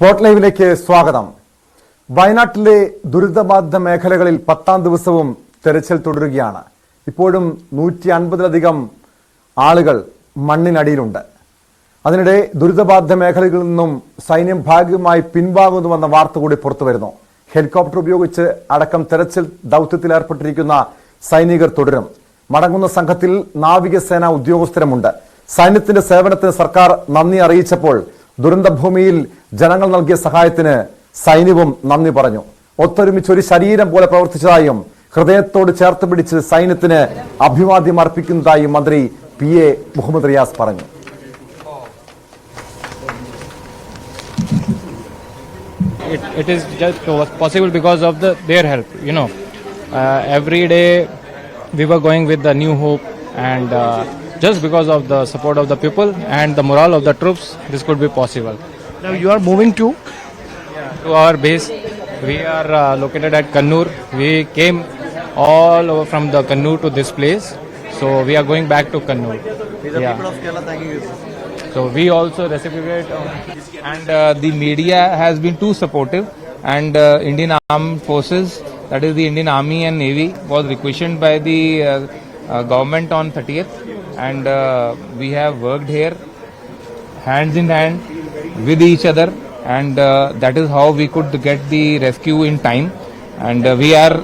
Spot ലൈവിലേക്ക് സ്വാഗതം. വയനാട്ടിലെ ദുരിതബാധിത മേഖലകളിൽ പത്താം ദിവസവും തെരച്ചിൽ തുടരുകയാണ്. ഇപ്പോഴും നൂറ്റി അൻപതിലധികം ആളുകൾ മണ്ണിനടിയിലുണ്ട്. അതിനിടെ ദുരിതബാധിത മേഖലകളിൽ നിന്നും സൈന്യം ഭാഗികമായി പിൻവാങ്ങുന്നുവെന്ന വാർത്ത കൂടി പുറത്തുവരുന്നു ഹെലികോപ്റ്റർ ഉപയോഗിച്ച് അടക്കം തെരച്ചിൽ ദൗത്യത്തിൽ ഏർപ്പെട്ടിരിക്കുന്ന സൈനികർ തുടരും. മടങ്ങുന്ന സംഘത്തിൽ നാവികസേന ഉദ്യോഗസ്ഥരുമുണ്ട്. സൈന്യത്തിന്റെ സേവനത്തിന് സർക്കാർ നന്ദി അറിയിച്ചപ്പോൾ ദുരന്തഭൂമിയിൽ ജനങ്ങൾ നൽകിയ സഹായത്തിന് സൈന്യവും നന്ദി പറഞ്ഞു ഒത്തൊരുമിച്ച് ഒരു ശരീരം പോലെ പ്രവർത്തിച്ചതായും ഹൃദയത്തോട് ചേർത്ത് പിടിച്ച് സൈന്യത്തിന് അഭിവാദ്യം അർപ്പിക്കുന്നതായും മന്ത്രി പി എ മുഹമ്മദ് റിയാസ് പറഞ്ഞു it, it is just possible because of the their help you know uh, every day we were going with the new hope and uh, just because of the support of the people and the morale of the troops this could be possible Now you are moving to? To our base. We are uh, located at kannur. We came all over from the kannur to this place. So we are going back to kannur. Yeah. So we also reciprocate, uh, and uh, the media has been too supportive. And uh, Indian Armed Forces, that is the Indian Army and Navy, was requisitioned by the uh, uh, government on 30th, and uh, we have worked here hands in hand with each other, and uh, that is how we could get the rescue in time. And uh, we are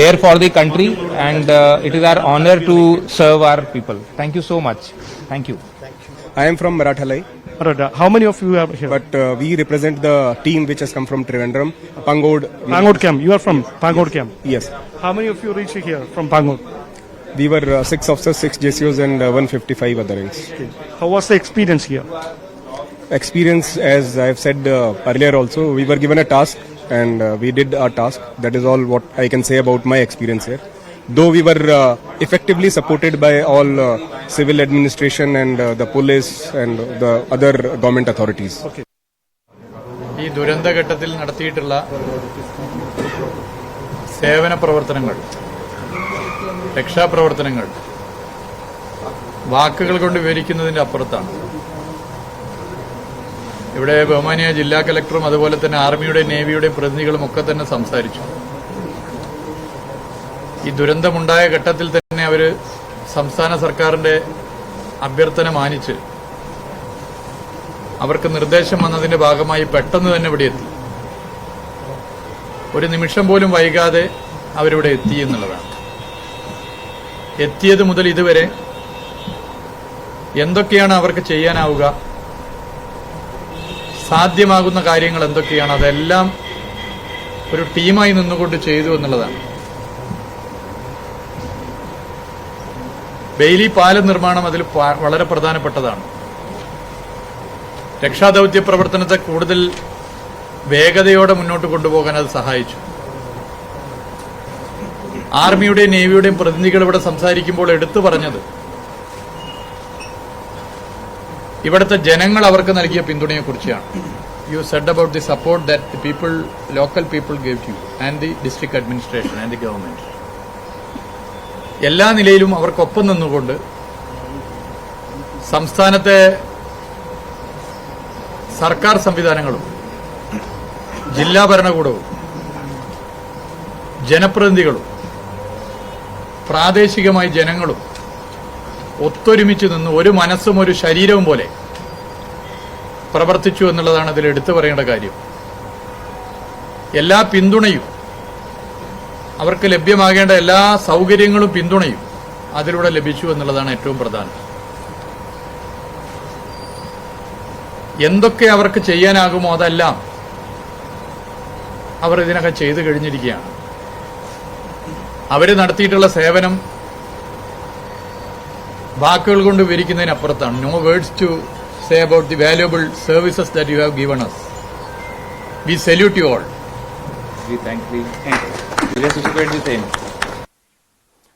there for the country, and uh, it is our honor to serve our people. Thank you so much. Thank you. I am from Marathalai, Maratha. How many of you are here? but uh, we represent the team which has come from Trivandrum, Pangod. Pangod camp. You are from Pangod camp. Yes, How many of you reached here from Pangod? we were uh, six officers, six JCOs, and uh, 155 other ranks. How was the experience here? Experience, as I have said uh, earlier, also we were given a task and uh, we did our task. That is all what I can say about my experience here. Though we were uh, effectively supported by all uh, civil administration and uh, the police and the other government authorities. ഈ ദുരന്തഘട്ടത്തിൽ നടത്തിയിട്ടുള്ള സേവന പ്രവർത്തനങ്ങൾ രക്ഷാപ്രവർത്തനങ്ങൾ വാക്കുകൾ കൊണ്ട് വിവരിക്കുന്നതിന്റെ അപ്പുറത്താണ് ഇവിടെ ബഹുമാനിയ ജില്ലാ കലക്ടറും അതുപോലെ തന്നെ ആർമിയുടെയും നേവിയുടെയും പ്രതിനിധികളും ഒക്കെ തന്നെ സംസാരിച്ചു. ഈ ദുരന്തമുണ്ടായ ഘട്ടത്തിൽ തന്നെ അവർ സംസ്ഥാന സർക്കാരിന്റെ അഭ്യർത്ഥന മാനിച്ച് അവർക്ക് നിർദ്ദേശം വന്നതിന്റെ ഭാഗമായി പെട്ടെന്ന് തന്നെ ഇവിടെ എത്തി. ഒരു നിമിഷം പോലും വൈകാതെ അവരിവിടെ എത്തി എന്നുള്ളതാണ്. എത്തിയത് മുതൽ ഇതുവരെ എന്തൊക്കെയാണ് അവർക്ക് ചെയ്യാനാവുക സാധ്യമാകുന്ന കാര്യങ്ങൾ എന്തൊക്കെയാണ്? അതെല്ലാം ഒരു ടീമായി നിന്നുകൊണ്ട് ചെയ്തു എന്നുള്ളതാണ്. ബെയിലി പാലം നിർമ്മാണം അതിൽ വളരെ പ്രധാനപ്പെട്ടതാണ്. രക്ഷാദൌത്യ പ്രവർത്തനത്തെ കൂടുതൽ വേഗതയോടെ മുന്നോട്ട് കൊണ്ടുപോകാൻ അത് സഹായിച്ചു. ആർമിയുടെയും നേവിയുടെയും പ്രതിനിധികൾ ഇവിടെ സംസാരിക്കുമ്പോൾ എടുത്തു പറഞ്ഞത് ഇവിടുത്തെ ജനങ്ങൾ അവർക്ക് നൽകിയ പിന്തുണയെ കുറിച്ചാണ്. You said about the support that the people local people gave you and the district administration and the government എല്ലാ നിലയിലും അവർക്കൊപ്പം നിന്നുകൊണ്ട് സംസ്ഥാനത്തെ സർക്കാർ സംവിധാനങ്ങളും ജില്ലാ ഭരണകൂടവും ജനപ്രതിനിധികളും പ്രാദേശികമായി ജനങ്ങളും ഒത്തൊരുമിച്ച് നിന്ന് ഒരു മനസ്സും ഒരു ശരീരവും പോലെ പ്രവർത്തിച്ചു എന്നുള്ളതാണ് അതിൽ എടുത്തു പറയേണ്ട കാര്യം. എല്ലാ പിന്തുണയും അവർക്ക് ലഭ്യമാകേണ്ട എല്ലാ സൗകര്യങ്ങളും പിന്തുണയും അതിലൂടെ ലഭിച്ചു എന്നുള്ളതാണ് ഏറ്റവും പ്രധാനം. എന്തൊക്കെ അവർക്ക് ചെയ്യാനാകുമോ അതെല്ലാം അവർ ഇതിനൊക്കെ ചെയ്തു കഴിഞ്ഞിരിക്കുകയാണ്. അവർ നടത്തിയിട്ടുള്ള സേവനം വാക്കുകൾ കൊണ്ട് വിവരിക്കുന്നതിനപ്പുറത്താണ് no words to say about the valuable services that you have given us we salute you all.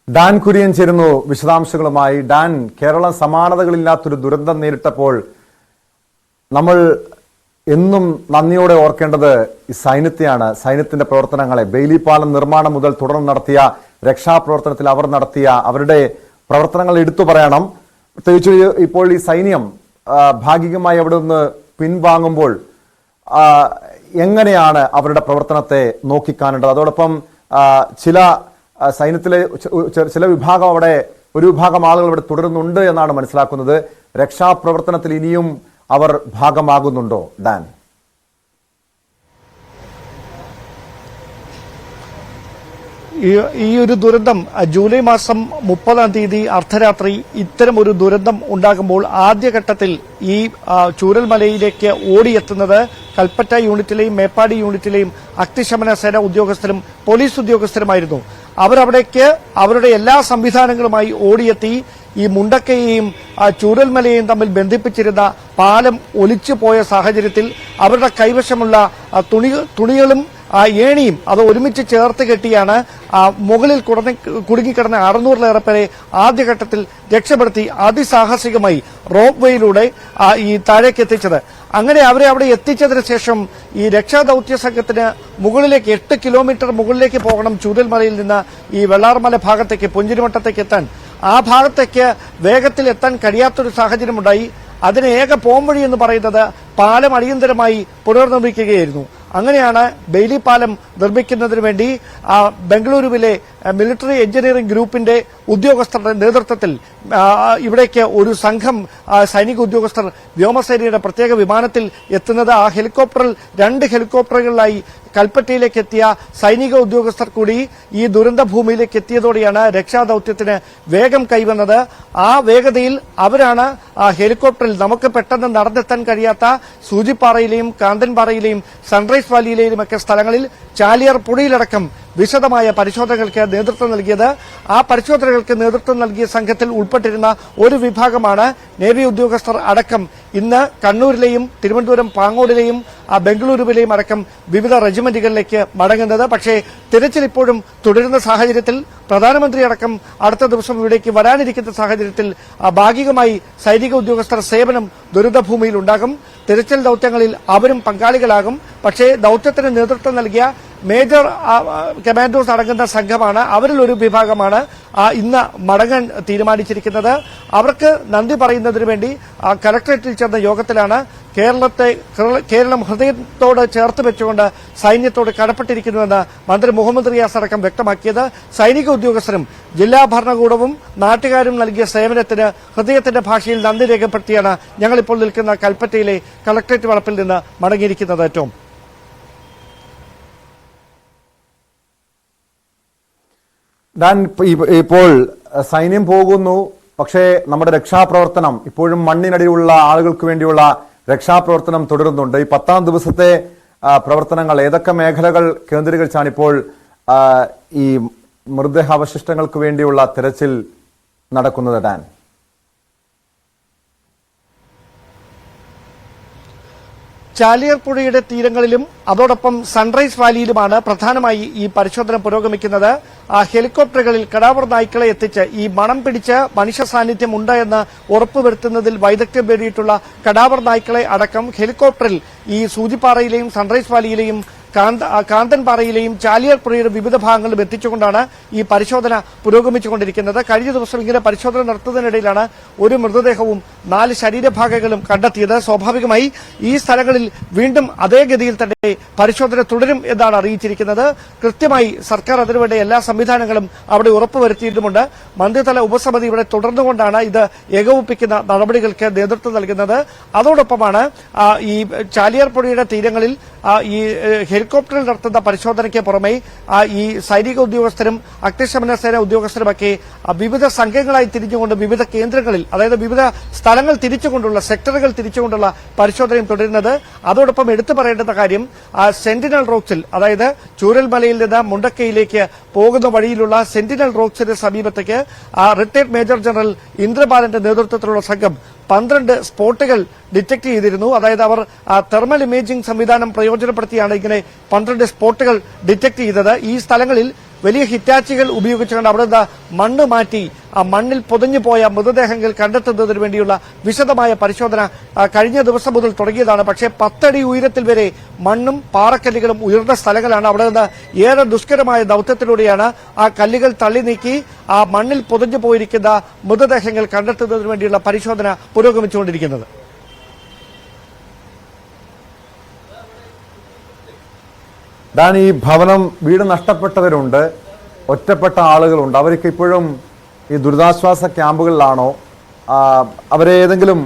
Dan Kurian ചേരുന്നു വിശദാംശങ്ങളുമായി. ഡാൻ കേരളം സമാനതകളില്ലാത്തൊരു ദുരന്തം നേരിട്ടപ്പോൾ നമ്മൾ എന്നും നന്ദിയോടെ ഓർക്കേണ്ടത് ഈ സൈന്യത്തെയാണ്. സൈന്യത്തിന്റെ പ്രവർത്തനങ്ങളെ. ബെയിലി പാലം നിർമ്മാണം മുതൽ തുടർന്ന് നടത്തിയ രക്ഷാപ്രവർത്തനത്തിൽ അവർ നടത്തിയ അവരുടെ പ്രവർത്തനങ്ങൾ എടുത്തു പറയണം. പ്രത്യേകിച്ച് ഇപ്പോൾ ഈ സൈന്യം ഭാഗികമായി അവിടെ നിന്ന് പിൻവാങ്ങുമ്പോൾ എങ്ങനെയാണ് അവരുടെ പ്രവർത്തനത്തെ നോക്കിക്കാണേണ്ടത്? അതോടൊപ്പം ചില സൈന്യത്തിലെ ചില വിഭാഗം അവിടെ ഒരു വിഭാഗം ആളുകൾ ഇവിടെ തുടരുന്നുണ്ട് എന്നാണ് മനസ്സിലാക്കുന്നത്. രക്ഷാപ്രവർത്തനത്തിൽ ഇനിയും അവർ ഭാഗമാകുന്നുണ്ടോ ഡാൻ? ഈ- ഒരു ദുരന്തം ജൂലൈ മാസം മുപ്പതാം തീയതി അർദ്ധരാത്രി ഇത്തരം ഒരു ദുരന്തം ഉണ്ടാകുമ്പോൾ ആദ്യഘട്ടത്തിൽ ഈ ചൂരൽമലയിലേക്ക് ഓടിയെത്തുന്നത് കൽപ്പറ്റ യൂണിറ്റിലെയും മേപ്പാടി യൂണിറ്റിലെയും അഗ്നിശമന സേന ഉദ്യോഗസ്ഥരും പോലീസ് ഉദ്യോഗസ്ഥരുമായിരുന്നു. അവരവിടേക്ക് അവരുടെ എല്ലാ സംവിധാനങ്ങളുമായി ഓടിയെത്തി ഈ മുണ്ടക്കയെയും ചൂരൽമലയെയും തമ്മിൽ ബന്ധിപ്പിച്ചിരുന്ന പാലം ഒലിച്ചു പോയ സാഹചര്യത്തിൽ അവരുടെ കൈവശമുള്ള തുണി തുണികളും ഏണിയും അത് ഒരുമിച്ച് ചേർത്ത് കെട്ടിയാണ് മുകളിൽ കുടഞ്ഞ് കുടുങ്ങിക്കിടന്ന അറുന്നൂറിലേറെ പേരെ ആദ്യഘട്ടത്തിൽ രക്ഷപ്പെടുത്തി അതിസാഹസികമായി റോപ്പ് വേയിലൂടെ ഈ താഴേക്ക് എത്തിച്ചത് അങ്ങനെ അവരെ അവിടെ എത്തിച്ചതിന് ശേഷം ഈ രക്ഷാദൌത്യ സംഘത്തിന് മുകളിലേക്ക് എട്ട് കിലോമീറ്റർ മുകളിലേക്ക് പോകണം ചൂരൽമലയിൽ നിന്ന് ഈ വെള്ളാർമല ഭാഗത്തേക്ക് പുഞ്ചിരിമട്ടത്തേക്ക് എത്താൻ. ആ ഭാഗത്തേക്ക് വേഗത്തിൽ എത്താൻ കഴിയാത്തൊരു സാഹചര്യമുണ്ടായി. അതിന് ഏക പോംവഴി എന്ന് പറയുന്നത് പാലം അടിയന്തരമായി പുനർനിർമ്മിക്കുകയായിരുന്നു. അങ്ങനെയാണ് ബെയിലി പാലം നിർമ്മിക്കുന്നതിന് വേണ്ടി ബംഗളൂരുവിലെ മിലിറ്ററി എഞ്ചിനീയറിംഗ് ഗ്രൂപ്പിന്റെ ഉദ്യോഗസ്ഥരുടെ നേതൃത്വത്തിൽ ഇവിടേക്ക് ഒരു സംഘം സൈനിക ഉദ്യോഗസ്ഥർ വ്യോമസേനയുടെ പ്രത്യേക വിമാനത്തിൽ എത്തുന്നത്. ആ ഹെലികോപ്റ്ററിൽ രണ്ട് ഹെലികോപ്റ്ററുകളിലായി കൽപ്പറ്റയിലേക്ക് എത്തിയ സൈനിക ഉദ്യോഗസ്ഥർ കൂടി ഈ ദുരന്ത ഭൂമിയിലേക്ക് എത്തിയതോടെയാണ് രക്ഷാദൌത്യത്തിന് വേഗം കൈവന്നത്. ആ വേഗതയിൽ അവരാണ് ആ ഹെലികോപ്റ്ററിൽ നമുക്ക് പെട്ടെന്ന് നടന്നെത്താൻ കഴിയാത്ത സൂചിപ്പാറയിലെയും കാന്തൻപാറയിലെയും സൺറൈസ് വാലിയിലെയും ഒക്കെ സ്ഥലങ്ങളിൽ ചാലിയാർ പുഴയിലടക്കം വിശദമായ പരിശോധനകൾക്ക് നേതൃത്വം നൽകിയത്. ആ പരിശോധനകൾക്ക് നേതൃത്വം നൽകിയ സംഘത്തിൽ ഉൾപ്പെട്ടിരുന്ന ഒരു വിഭാഗമാണ് നേവി ഉദ്യോഗസ്ഥർ അടക്കം. ഇന്ന് കണ്ണൂരിലെയും തിരുവനന്തപുരം പാങ്ങോടിലെയും ബംഗളൂരുവിലെയും അടക്കം വിവിധ റെജിമെന്റുകളിലേക്ക് മടങ്ങുന്നത്. പക്ഷേ തിരച്ചിൽ ഇപ്പോഴും തുടരുന്ന സാഹചര്യത്തിൽ പ്രധാനമന്ത്രി അടക്കം അടുത്ത ദിവസം ഇവിടേക്ക് വരാനിരിക്കുന്ന സാഹചര്യത്തിൽ ഭാഗികമായി സൈനിക ഉദ്യോഗസ്ഥർ സേവനം ദുരിതഭൂമിയിൽ ഉണ്ടാകും തിരച്ചിൽ ദൌത്യങ്ങളിൽ അവരും പങ്കാളികളാകും. പക്ഷേ ദൌത്യത്തിന് നേതൃത്വം നൽകിയ മേജർ കമാൻഡോസ് അടങ്ങുന്ന സംഘമാണ്. അവരിൽ ഒരു വിഭാഗമാണ് ഇന്ന് മടങ്ങാൻ തീരുമാനിച്ചിരിക്കുന്നത്. അവർക്ക് നന്ദി പറയുന്നതിനു വേണ്ടി കലക്ടറേറ്റിൽ ചേർന്ന യോഗത്തിലാണ് കേരളത്തെ കേരള- ഹൃദയത്തോട് ചേർത്ത് വെച്ചുകൊണ്ട് സൈന്യത്തോട് കടപ്പെട്ടിരിക്കുന്നുവെന്ന് മന്ത്രി മുഹമ്മദ് റിയാസ് അടക്കം വ്യക്തമാക്കിയത്. സൈനിക ഉദ്യോഗസ്ഥരും ജില്ലാ ഭരണകൂടവും നാട്ടുകാരും നൽകിയ സേവനത്തിന് ഹൃദയത്തിന്റെ ഭാഷയിൽ നന്ദി രേഖപ്പെടുത്തിയാണ് ഞങ്ങളിപ്പോൾ നിൽക്കുന്ന കൽപ്പറ്റയിലെ കലക്ടറേറ്റ് വളപ്പിൽ നിന്ന് മടങ്ങിയിരിക്കുന്നത് ടോം ഇപ്പ- ഇപ്പോൾ സൈന്യം പോകുന്നു. പക്ഷേ നമ്മുടെ രക്ഷാപ്രവർത്തനം ഇപ്പോഴും മണ്ണിനടിയിലുള്ള ആളുകൾക്ക് വേണ്ടിയുള്ള രക്ഷാപ്രവർത്തനം തുടരുന്നുണ്ട്. ഈ പത്താം ദിവസത്തെ പ്രവർത്തനങ്ങൾ ഏതൊക്കെ മേഖലകൾ കേന്ദ്രീകരിച്ചാണ് ഇപ്പോൾ ഈ മൃതദേഹാവശിഷ്ടങ്ങൾക്ക് വേണ്ടിയുള്ള തിരച്ചിൽ നടക്കുന്നത് ഡാൻ? ചാലിയർ പുഴയുടെ തീരങ്ങളിലും അതോടൊപ്പം സൺറൈസ് വാലിയിലുമാണ് പ്രധാനമായി ഈ പരിശോധന പുരോഗമിക്കുന്നത്. ഹെലികോപ്റ്ററുകളിൽ കടാവർ നായ്ക്കളെ എത്തിച്ച് ഈ മണം പിടിച്ച് മനുഷ്യ സാന്നിധ്യം ഉണ്ട് എന്ന് ഉറപ്പുവരുത്തുന്നതിൽ വൈദഗ്ധ്യം നേടിയിട്ടുള്ള കടാവർ നായ്ക്കളെ അടക്കം ഹെലികോപ്റ്ററിൽ ഈ സൂചിപ്പാറയിലെയും സൺറൈസ് വാലിയിലെയും കാന്ത കാന്തൻപാറയിലെയും ചാലിയാർ പുഴയുടെ വിവിധ ഭാഗങ്ങളിലും എത്തിച്ചുകൊണ്ടാണ് ഈ പരിശോധന പുരോഗമിച്ചുകൊണ്ടിരിക്കുന്നത്. കഴിഞ്ഞ ദിവസം ഇങ്ങനെ പരിശോധന നടത്തുന്നതിനിടയിലാണ് ഒരു മൃതദേഹവും നാല് ശരീരഭാഗങ്ങളും കണ്ടെത്തിയത്. സ്വാഭാവികമായി ഈ സ്ഥലങ്ങളിൽ വീണ്ടും അതേ ഗതിയിൽ തന്നെ പരിശോധന തുടരും എന്നാണ് അറിയിച്ചിരിക്കുന്നത്. കൃത്യമായി സർക്കാർ അതിനുവേണ്ട എല്ലാ സംവിധാനങ്ങളും അവിടെ ഉറപ്പുവരുത്തിയിട്ടുമുണ്ട്. മന്ത്രിതല ഉപസമിതി ഇവിടെ തുടർന്നുകൊണ്ടാണ് ഇത് ഏകോപിപ്പിക്കുന്ന നടപടികൾക്ക് നേതൃത്വം നൽകുന്നത്. അതോടൊപ്പമാണ് ഈ ചാലിയാർ പുഴയുടെ തീരങ്ങളിൽ ഈ ഹെലികോപ്റ്ററിൽ നടത്തുന്ന പരിശോധനയ്ക്ക് പുറമെ ഈ സൈനിക ഉദ്യോഗസ്ഥരും അഗ്നിശമന സേന ഉദ്യോഗസ്ഥരുമൊക്കെ വിവിധ സംഘങ്ങളായി തിരിഞ്ഞുകൊണ്ട് വിവിധ കേന്ദ്രങ്ങളിൽ അതായത് വിവിധ സ്ഥലങ്ങൾ തിരിച്ചുകൊണ്ടുള്ള സെക്ടറുകൾ തിരിച്ചുകൊണ്ടുള്ള പരിശോധനയും തുടരുന്നത്. അതോടൊപ്പം എടുത്തു പറയേണ്ടുന്ന കാര്യം സെന്റിനൽ റോക്സിൽ അതായത് ചൂരൽമലയിൽ നിന്ന് മുണ്ടക്കയിലേക്ക് പോകുന്ന വഴിയിലുള്ള സെന്റിനൽ റോക്സിന്റെ സമീപത്തേക്ക് റിട്ടയർഡ് മേജർ ജനറൽ ഇന്ദ്രബാലന്റെ നേതൃത്വത്തിലുള്ള സംഘം പന്ത്രണ്ട് സ്പോട്ടുകൾ ഡിറ്റക്ട് ചെയ്തിരുന്നു. അതായത് അവർ തെർമൽ ഇമേജിംഗ് സംവിധാനം പ്രയോജനപ്പെടുത്തിയാണ് ഇങ്ങനെ പന്ത്രണ്ട് സ്പോട്ടുകൾ ഡിറ്റക്ട് ചെയ്തത്. ഈ സ്ഥലങ്ങളിൽ വലിയ ഹിറ്റാച്ചികൾ ഉപയോഗിച്ചുകൊണ്ട് അവിടെ മണ്ണ് മാറ്റി മണ്ണിൽ പൊതിഞ്ഞു പോയ മൃതദേഹങ്ങൾ കണ്ടെത്തുന്നതിന് വേണ്ടിയുള്ള വിശദമായ പരിശോധന കഴിഞ്ഞ ദിവസം മുതൽ തുടങ്ങിയതാണ്. പക്ഷേ പത്തടി ഉയരത്തിൽ വരെ മണ്ണും പാറക്കല്ലുകളും ഉയർന്ന സ്ഥലങ്ങളാണ് അവിടെ നിന്ന് ഏറെ ദുഷ്കരമായ ദൌത്യത്തിലൂടെയാണ് ആ കല്ലുകൾ തള്ളി നീക്കി ആ മണ്ണിൽ പൊതിഞ്ഞു പോയിരിക്കുന്ന മൃതദേഹങ്ങൾ കണ്ടെത്തുന്നതിന് വേണ്ടിയുള്ള പരിശോധന പുരോഗമിച്ചുകൊണ്ടിരിക്കുന്നത്. ഈ ഭവനം വീട് നഷ്ടപ്പെട്ടവരുണ്ട് ഒറ്റപ്പെട്ട ആളുകളുണ്ട്. അവർക്ക് ഇപ്പോഴും ഈ ദുരിതാശ്വാസ ക്യാമ്പുകളിലാണോ അവരെ ഏതെങ്കിലും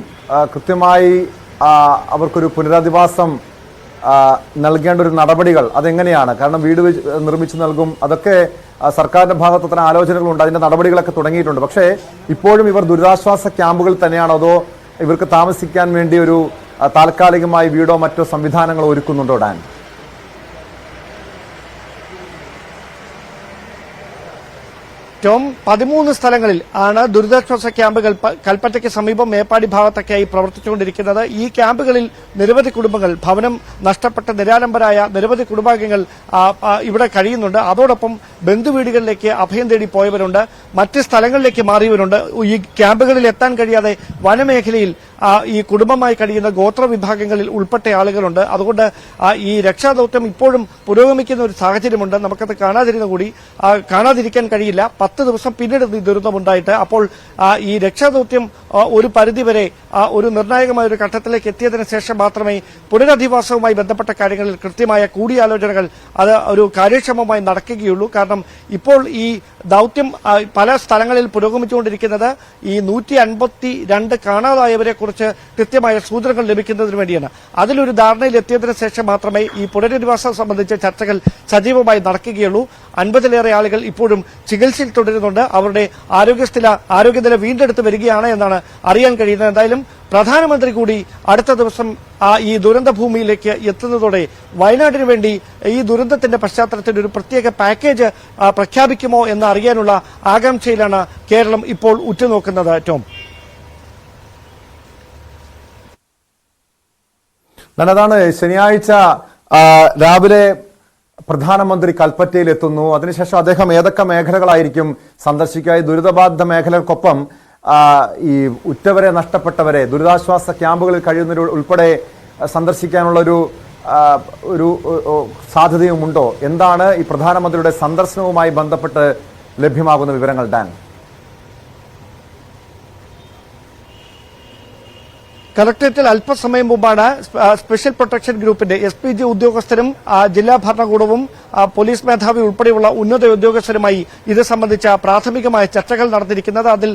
കൃത്യമായി അവർക്കൊരു പുനരധിവാസം നൽകേണ്ട ഒരു നടപടികൾ അതെങ്ങനെയാണ്? കാരണം വീട് നിർമ്മിച്ചു നൽകും അതൊക്കെ സർക്കാരിന്റെ ഭാഗത്ത് അത്ര ആലോചനകളുണ്ട് അതിന്റെ നടപടികളൊക്കെ തുടങ്ങിയിട്ടുണ്ട്. പക്ഷേ ഇപ്പോഴും ഇവർ ദുരിതാശ്വാസ ക്യാമ്പുകളിൽ തന്നെയാണോ അതോ ഇവർക്ക് താമസിക്കാൻ വേണ്ടി ഒരു താൽക്കാലികമായി വീടോ മറ്റോ സംവിധാനങ്ങളോ ഒരുക്കുന്നുണ്ടോ ഡാൻ? ടോം പതിമൂന്ന് സ്ഥലങ്ങളിൽ ആണ് ദുരിതാശ്വാസ ക്യാമ്പുകൾ കൽപ്പറ്റയ്ക്ക് സമീപം മേപ്പാടി ഭാഗത്തൊക്കെയായി പ്രവർത്തിച്ചുകൊണ്ടിരിക്കുന്നത്. ഈ ക്യാമ്പുകളിൽ നിരവധി കുടുംബങ്ങൾ ഭവനം നഷ്ടപ്പെട്ട നിരാലംബരായ നിരവധി കുടുംബാംഗങ്ങൾ ഇവിടെ കഴിയുന്നുണ്ട്. അതോടൊപ്പം ബന്ധുവീടുകളിലേക്ക് അഭയം തേടി പോയവരുണ്ട്. മറ്റ് സ്ഥലങ്ങളിലേക്ക് മാറിയവരുണ്ട്. ഈ ക്യാമ്പുകളിൽ എത്താൻ കഴിയാതെ വനമേഖലയിൽ ഈ കുടുംബമായി കഴിയുന്ന ഗോത്ര വിഭാഗങ്ങളിൽ ഉൾപ്പെട്ട ആളുകളുണ്ട്. അതുകൊണ്ട് ഈ രക്ഷാദൌത്യം ഇപ്പോഴും പുരോഗമിക്കുന്ന ഒരു സാഹചര്യമുണ്ട്. നമുക്കത് കാണാതിരുന്ന കൂടി കാണാതിരിക്കാൻ കഴിയില്ല. പത്ത് ദിവസം പിന്നീട് ഈ ദുരന്തമുണ്ടായിട്ട് അപ്പോൾ ഈ രക്ഷാദൌത്യം ഒരു പരിധിവരെ ഒരു നിർണായകമായ ഒരു ഘട്ടത്തിലേക്ക് എത്തിയതിന് ശേഷം മാത്രമേ പുനരധിവാസവുമായി ബന്ധപ്പെട്ട കാര്യങ്ങളിൽ കൃത്യമായ കൂടിയാലോചനകൾ അത് ഒരു കാര്യക്ഷമമായി നടക്കുകയുള്ളൂ. കാരണം ഇപ്പോൾ ഈ ദൌത്യം പല സ്ഥലങ്ങളിൽ പുരോഗമിച്ചുകൊണ്ടിരിക്കുന്നത് ഈ നൂറ്റി അൻപത്തി രണ്ട് കാണാതായവരെ കുറിച്ച് കൃത്യമായ സൂചനകൾ ലഭിക്കുന്നതിന് വേണ്ടിയാണ്. അതിലൊരു ധാരണയിൽ എത്തിയതിന് ശേഷം മാത്രമേ ഈ പുനരധിവാസം സംബന്ധിച്ച ചർച്ചകൾ സജീവമായി നടക്കുകയുള്ളൂ. അൻപതിലേറെ ആളുകൾ ഇപ്പോഴും ചികിത്സയിൽ തുടരുന്നുണ്ട് അവരുടെ ആരോഗ്യസ്ഥില ആരോഗ്യനില വീണ്ടെടുത്ത് വരികയാണ് എന്നാണ് അറിയാൻ കഴിയുന്നത്. എന്തായാലും പ്രധാനമന്ത്രി കൂടി അടുത്ത ദിവസം ആ ഈ ദുരന്ത ഭൂമിയിലേക്ക് എത്തുന്നതോടെ വയനാടിന് വേണ്ടി ഈ ദുരന്തത്തിന്റെ പശ്ചാത്തലത്തിൽ ഒരു പ്രത്യേക പാക്കേജ് പ്രഖ്യാപിക്കുമോ എന്ന് അറിയാനുള്ള ആകാംക്ഷയിലാണ് കേരളം ഇപ്പോൾ ഉറ്റുനോക്കുന്നത്. ടോം. നല്ലതാണ്. ശനിയാഴ്ച രാവിലെ പ്രധാനമന്ത്രി കൽപ്പറ്റയിൽ എത്തുന്നു അതിനുശേഷം അദ്ദേഹം ഏതൊക്കെ മേഖലകളായിരിക്കും സന്ദർശിക്കുക? ഈ ദുരിതബാധിത മേഖലകൾക്കൊപ്പം ഈ ഉറ്റവരെ നഷ്ടപ്പെട്ടവരെ ദുരിതാശ്വാസ ക്യാമ്പുകളിൽ കഴിയുന്നവർ ഉൾപ്പെടെ സന്ദർശിക്കാനുള്ള ഒരു സാധ്യതയുമുണ്ടോ? എന്താണ് ഈ പ്രധാനമന്ത്രിയുടെ സന്ദർശനവുമായി ബന്ധപ്പെട്ട് ലഭ്യമാകുന്ന വിവരങ്ങൾ ഡാൻ? കളക്ടറേറ്റിൽ അല്പസമയം മുമ്പാണ് സ്പെഷ്യൽ പ്രൊട്ടക്ഷൻ ഗ്രൂപ്പിന്റെ എസ് പി ജി ഉദ്യോഗസ്ഥരും ജില്ലാ ഭരണകൂടവും പോലീസ് മേധാവി ഉൾപ്പെടെയുള്ള ഉന്നത ഉദ്യോഗസ്ഥരുമായി ഇത് സംബന്ധിച്ച പ്രാഥമികമായ ചർച്ചകൾ നടന്നിരിക്കുന്നത്. അതിൽ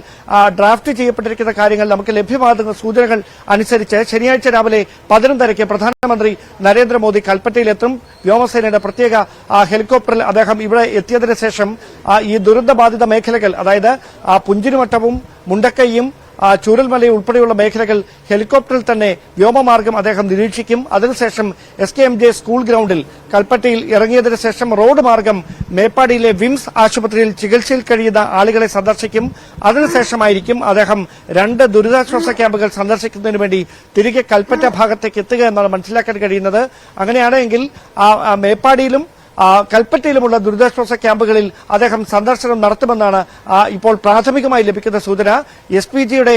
ഡ്രാഫ്റ്റ് ചെയ്യപ്പെട്ടിരിക്കുന്ന കാര്യങ്ങൾ നമുക്ക് ലഭ്യമാകുന്ന സൂചനകൾ അനുസരിച്ച് ശനിയാഴ്ച രാവിലെ പതിനൊന്നരയ്ക്ക് പ്രധാനമന്ത്രി നരേന്ദ്രമോദി കൽപ്പറ്റയിലെത്തും. വ്യോമസേനയുടെ പ്രത്യേക ഹെലികോപ്റ്ററിൽ അദ്ദേഹം ഇവിടെ എത്തിയതിനു ശേഷം ഈ ദുരന്തബാധിത മേഖലകൾ അതായത് പുഞ്ചിരിമട്ടവും മുണ്ടക്കൈയും ആ, ചൂരൽമലയിൽ ഉൾപ്പെടെയുള്ള മേഖലകൾ ഹെലികോപ്റ്ററിൽ തന്നെ വ്യോമമാർഗം അദ്ദേഹം നിരീക്ഷിക്കും. അതിനുശേഷം S K M J school ഗ്രൌണ്ടിൽ കൽപ്പറ്റയിൽ ഇറങ്ങിയതിനു ശേഷം റോഡ് മാർഗം മേപ്പാടിയിലെ വിംസ് ആശുപത്രിയിൽ ചികിത്സയിൽ കഴിയുന്ന ആളുകളെ സന്ദർശിക്കും. അതിനുശേഷമായിരിക്കും അദ്ദേഹം രണ്ട് ദുരിതാശ്വാസ ക്യാമ്പുകൾ സന്ദർശിക്കുന്നതിന് വേണ്ടി തിരികെ കൽപ്പറ്റ ഭാഗത്തേക്ക് എത്തുക എന്നാണ് മനസ്സിലാക്കാൻ കഴിയുന്നത്. അങ്ങനെയാണെങ്കിൽ മേപ്പാടിയിലും കൽപ്പറ്റയിലുമുള്ള ദുരിതാശ്വാസ ക്യാമ്പുകളിൽ അദ്ദേഹം സന്ദർശനം നടത്തുമെന്നാണ് ഇപ്പോൾ പ്രാഥമികമായി ലഭിക്കുന്ന സൂചന. എസ് പി ജിയുടെ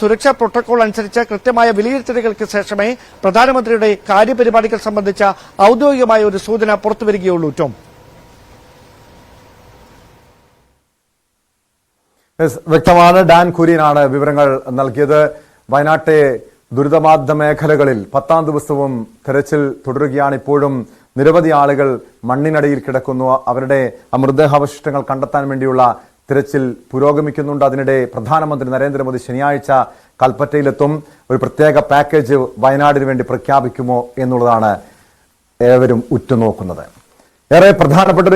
സുരക്ഷാ പ്രോട്ടോകോൾ അനുസരിച്ച് കൃത്യമായ വിലയിരുത്തലുകൾക്ക് ശേഷമേ പ്രധാനമന്ത്രിയുടെ കാര്യപരിപാടികൾ സംബന്ധിച്ച ഔദ്യോഗികമായ ഒരു സൂചന പുറത്തുവരികയുള്ളൂ ടോം. വ്യക്തമാണ്. ഡാൻ കുര്യനാണ് വിവരങ്ങൾ നൽകിയത്. വയനാട്ടെ ദുരിതബാധിത മേഖലകളിൽ പത്താം ദിവസവും തെരച്ചിൽ തുടരുകയാണ് ഇപ്പോഴും. നിരവധി ആളുകൾ മണ്ണിനടിയിൽ കിടക്കുന്നു. അവരുടെ മൃതദേഹാവശിഷ്ടങ്ങൾ കണ്ടെത്താൻ വേണ്ടിയുള്ള തിരച്ചിൽ പുരോഗമിക്കുന്നുണ്ട്. അതിനിടെ പ്രധാനമന്ത്രി നരേന്ദ്രമോദി ശനിയാഴ്ച കൽപ്പറ്റയിലെത്തും. ഒരു പ്രത്യേക പാക്കേജ് വയനാടിന് വേണ്ടി പ്രഖ്യാപിക്കുമോ എന്നുള്ളതാണ് ഏവരും ഉറ്റുനോക്കുന്നത്. ഏറെ പ്രധാനപ്പെട്ട